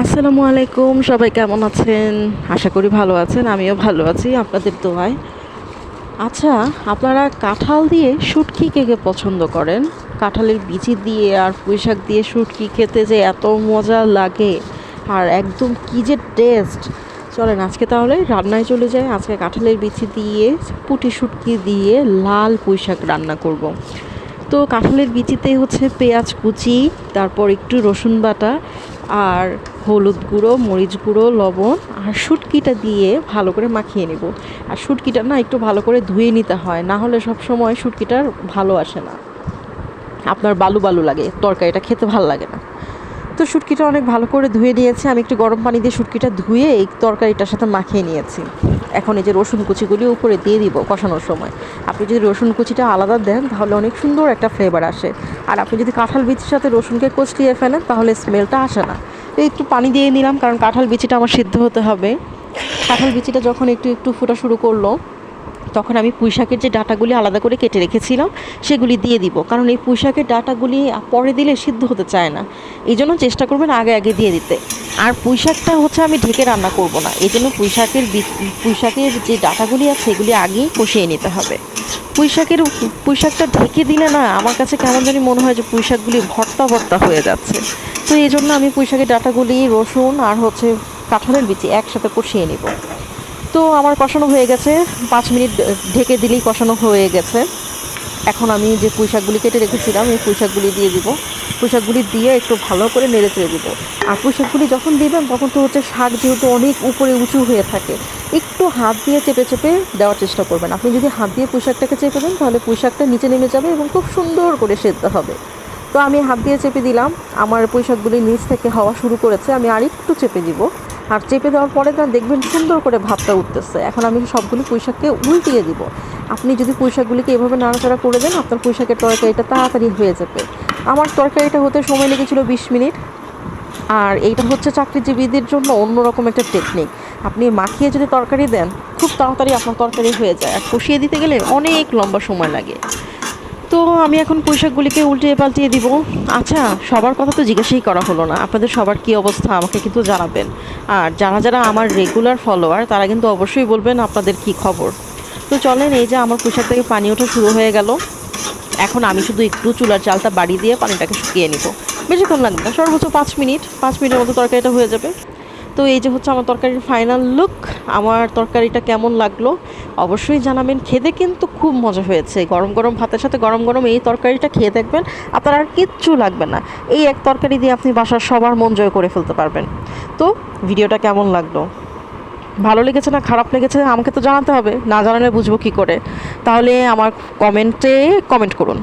আসসালামু আলাইকুম, সবাই কেমন আছেন? আশা করি ভালো আছেন, আমিও ভালো আছি, আপনাদের দোয়ায়। আচ্ছা আপনারা কাঁঠাল দিয়ে শুটকি কে কে পছন্দ করেন? কাঁঠালের বিচি দিয়ে আর পুঁইশাক দিয়ে শুটকি খেতে যে এত মজা লাগে, আর একদম কী যে টেস্ট চলেন, আজকে তাহলে রান্নায় চলে যাই। আজকে কাঁঠালের বিচি দিয়ে, পুঁটি শুটকি দিয়ে লাল পুঁইশাক রান্না করব। তো কাঁঠালের বিচিতে হচ্ছে পেঁয়াজ কুচি, তারপর একটু রসুন বাটা আর হলুদ গুঁড়ো, মরিচ গুঁড়ো, লবণ আর শুটকিটা দিয়ে ভালো করে মাখিয়ে নেব। আর শুটকিটা না একটু ভালো করে ধুয়ে নিতে হয়, না হলে সব সময় শুটকিটার ভালো আসে না। আপনার বালু বালু লাগে, তরকারিটা খেতে ভালো লাগে না। তো শুটকিটা অনেক ভালো করে ধুয়ে নিয়েছি। আমি একটু গরম পানি দিয়ে শুটকিটা ধুয়ে এই তরকারিটার সাথে মাখিয়ে নিয়েছি। এখন এই যে রসুন কুচিগুলি উপরে দিয়ে দিব কষানোর সময়। আপনি যদি রসুন কুচিটা আলাদা দেন, তাহলে অনেক সুন্দর একটা ফ্লেভার আসে। আর আপনি যদি কাঁঠাল বিচির সাথে রসুনকে কচলিয়ে ফেলেন, তাহলে স্মেলটা আসে না। তো একটু পানি দিয়ে নিলাম, কারণ কাঁঠাল বিচিটা আমার সিদ্ধ হতে হবে। কাঁঠাল বিচিটা যখন একটু একটু ফোটা শুরু করল তখন আমি পুঁইশাকের যে ডাটাগুলি আলাদা করে কেটে রেখেছিলাম, সেগুলি দিয়ে দিব। কারণ এই পুঁইশাকের ডাটাগুলি পরে দিলে সিদ্ধ হতে চায় না। এই জন্য চেষ্টা করবেন আগে আগে দিয়ে দিতে। আর পুঁইশাকটা হচ্ছে আমি ঢেকে রান্না করব না। এই জন্য পুঁইশাকের পুঁইশাকের যে ডাটাগুলি আছে সেগুলি আগেই কষিয়ে নিতে হবে। পুঁইশাকের, পুঁইশাকটা ঢেকে দিলে না, আমার কাছে কেমন জানি মনে হয় যে পুঁইশাকগুলি ভর্তা ভর্তা হয়ে যাচ্ছে। তো এই জন্য আমি পুঁইশাকের ডাটাগুলি রসুন আর হচ্ছে কাঁঠালের বিচি একসাথে কষিয়ে নিব। তো আমার কষানো হয়ে গেছে। পাঁচ মিনিট ঢেকে দিলেই কষানো হয়ে গেছে। এখন আমি যে পুঁইশাকগুলি কেটে রেখেছিলাম, এই পুঁইশাকগুলি দিয়ে দিব। পুঁইশাকগুলি দিয়ে একটু ভালো করে নেড়ে চেড়ে দিব। আর পুঁইশাকগুলি যখন দিবেন, তখন তো হচ্ছে শাক যেহেতু অনেক উপরে উঁচু হয়ে থাকে, একটু হাত দিয়ে চেপে চেপে দেওয়ার চেষ্টা করবেন। আপনি যদি হাত দিয়ে পুঁইশাকটাকে চেপে দেন, তাহলে পুঁইশাকটা নিচে নেমে যাবে এবং খুব সুন্দর করে সেদ্ধ হবে। তো আমি হাত দিয়ে চেপে দিলাম। আমার পুঁইশাকগুলি নিচ থেকে হওয়া শুরু করেছে, আমি আরেকটু চেপে দিব। আর চেপে দেওয়ার পরে না দেখবেন সুন্দর করে ভাতটা উঠতেছে। এখন আমি সবগুলো পুঁইশাককে উল্টিয়ে দিব। আপনি যদি পুঁইশাকগুলিকে এভাবে নাড়াচাড়া করে দেন, আপনার পুঁইশাকের তরকারিটা তাড়াতাড়ি হয়ে যাবে। আমার তরকারিটা হতে সময় লেগেছিল বিশ মিনিট। আর এইটা হচ্ছে চাকরিজীবীদের জন্য অন্যরকম একটা টেকনিক আপনি মাখিয়ে যদি তরকারি দেন, খুব তাড়াতাড়ি আপনার তরকারি হয়ে যায়। আর কষিয়ে দিতে গেলে অনেক লম্বা সময় লাগে। তো আমি এখন পোশাকগুলিকে উল্টিয়ে পাল্টিয়ে দিব। আচ্ছা সবার কথা তো জিজ্ঞাসাই করা হলো না। আপনাদের সবার কী অবস্থা আমাকে কিন্তু জানাবেন। আর যারা যারা আমার রেগুলার ফলোয়ার তারা কিন্তু অবশ্যই বলবেন আপনাদের কি খবর। তো চলেন, এই যে আমার পোশাক থেকে পানি ওঠা শুরু হয়ে গেল। এখন আমি শুধু একটু চুলার চালটা বাড়ি দিয়ে পানিটাকে শুকিয়ে নিব। বেশিক্ষণ লাগবে না, সর্বোচ্চ পাঁচ মিনিট। পাঁচ মিনিটের মতো তরকারিটা হয়ে যাবে। তো এই যে হচ্ছে আমার তরকারির ফাইনাল লুক আমার তরকারিটা কেমন লাগল অবশ্যই জানাবেন। খেতে কিন্তু খুব মজা হয়েছে। গরম গরম ভাতের সাথে গরম গরম এই তরকারিটা খেয়ে দেখবেন, আপনার আর কিচ্ছু লাগবে না। এই এক তরকারি দিয়ে আপনি বাসার সবার মন জয় করে ফেলতে পারবেন। তো ভিডিওটা কেমন লাগল? ভালো লেগেছে না খারাপ লেগেছে আমাকে তো জানাতে হবে, না জানালে বুঝব কী করে? তাহলে আমার কমেন্টে কমেন্ট করুন।